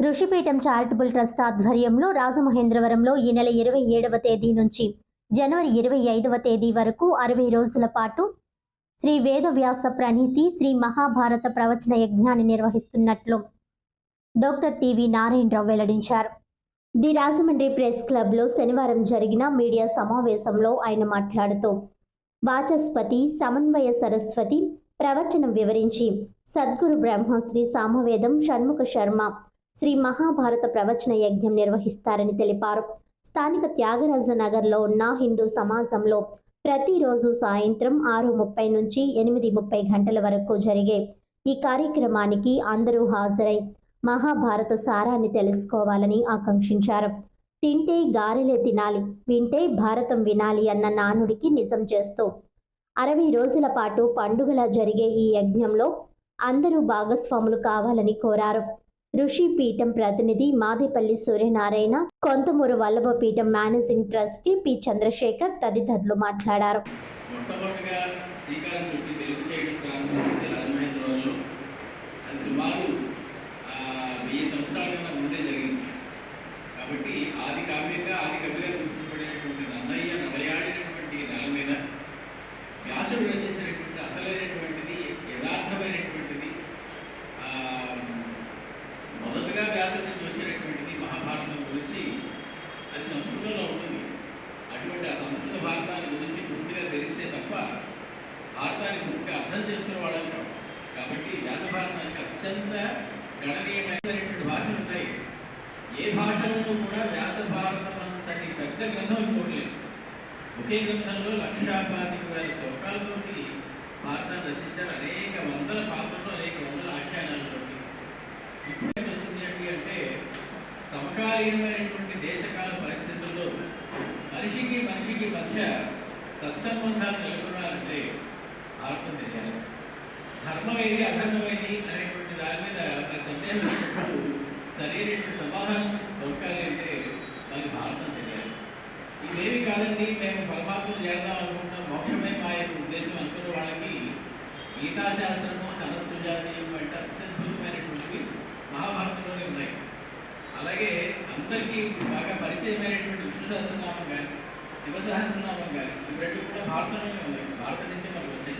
Rishipeetham charitable trust ఆధ్వర్యంలో రాజమహేంద్రవరంలో ఈ నెల ఇరవై ఏడవ తేదీ నుంచి జనవరి ఇరవై ఐదవ తేదీ వరకు అరవై రోజుల పాటు శ్రీ వేదవ్యాస ప్రణీతి శ్రీ మహాభారత ప్రవచన యజ్ఞాన్ని నిర్వహిస్తున్నట్లు డాక్టర్ టివి నారాయణరావు వెల్లడించారు. ది రాజమండ్రి ప్రెస్ క్లబ్లో శనివారం జరిగిన మీడియా సమావేశంలో ఆయన మాట్లాడుతూ వాచస్పతి సమన్వయ సరస్వతి ప్రవచనం వివరించి సద్గురు బ్రహ్మశ్రీ సామవేదం షణ్ముఖ శర్మ శ్రీ మహాభారత ప్రవచన యజ్ఞం నిర్వహిస్తారని తెలిపారు. స్థానిక త్యాగరాజ నగర్లో ఉన్న హిందూ సమాజంలో ప్రతిరోజు సాయంత్రం ఆరు ముప్పై నుంచి ఎనిమిది ముప్పై గంటల వరకు జరిగే ఈ కార్యక్రమానికి అందరూ హాజరై మహాభారత సారాన్ని తెలుసుకోవాలని ఆకాంక్షించారు. తింటే గారెలే తినాలి వింటే భారతం వినాలి అన్న నానుడికి నిజం చేస్తూ అరవై రోజుల పాటు పండుగలా జరిగే ఈ యజ్ఞంలో అందరూ భాగస్వాములు కావాలని కోరారు. ఋషి పీఠం ప్రతినిధి మాదిపల్లి సూర్యనారాయణ కొంతమూరు వల్లభ పీఠం మేనేజింగ్ ట్రస్టీ పి చంద్రశేఖర్ తదితరులు మాట్లాడారు. మొట్టమొదటిగా కాబట్టి ఆది కావ్యంగా ఆది కవిగా వ్యాసం నుంచి వచ్చినటువంటిది మహాభారతం గురించి అది సంస్కృతంలో ఉంటుంది. అటువంటి ఆ సంస్కృత భారతాన్ని గురించి పూర్తిగా తెలిస్తే తప్ప భారతాన్ని పూర్తిగా అర్థం చేసుకునే వాళ్ళం కాదు. కాబట్టి వ్యాస భారతానికి అత్యంత గణనీయమైనటువంటి భాషలు ఉంటాయి. ఏ భాషలోనూ కూడా వ్యాస భారతం అంతటి పెద్ద గ్రంథం చూడలేదు ఒకే గ్రంథంలో లక్షాపాతిక వేల శ్లోకాలతోటి భారతాన్ని రచించారు అనేక వందల పాత్రలు అనేక వందల ఆఖ్యానాలతోటి. ఇప్పుడు ఏం వచ్చింది ఏంటి అంటే సమకాలీనమైనటువంటి దేశకాల పరిస్థితుల్లో మనిషికి మనిషికి మధ్య సత్సంబంధాలు నెలకొనాలంటే భారతం తెలియాలి ధర్మం ఏది అధర్మం ఏది అనేటువంటి దాని మీద మనకి సందేహం సరైనటువంటి సమాధానం దొరకాలి అంటే మనకి భారతం తెలియాలి. ఇదేమి కాదండి మేము పరమాత్మను చేద్దాం అనుకుంటున్నాం. మోక్షమే మా యొక్క ఉద్దేశం అనుకున్న వాళ్ళకి గీతాశాస్త్రము సనస్సుజాతీయం వంటి అత్యద్భుతమైనటువంటి మహాభారతంలోనే ఉన్నాయి. అందరికీ బాగా పరిచయమైనటువంటి విష్ణు సహస్రనామం కానీ శివ సహస్రనామం కానీ ఇవి రెండు కూడా భారతంలోనే ఉన్నాయి. భారత నుంచే మనకు వచ్చాయి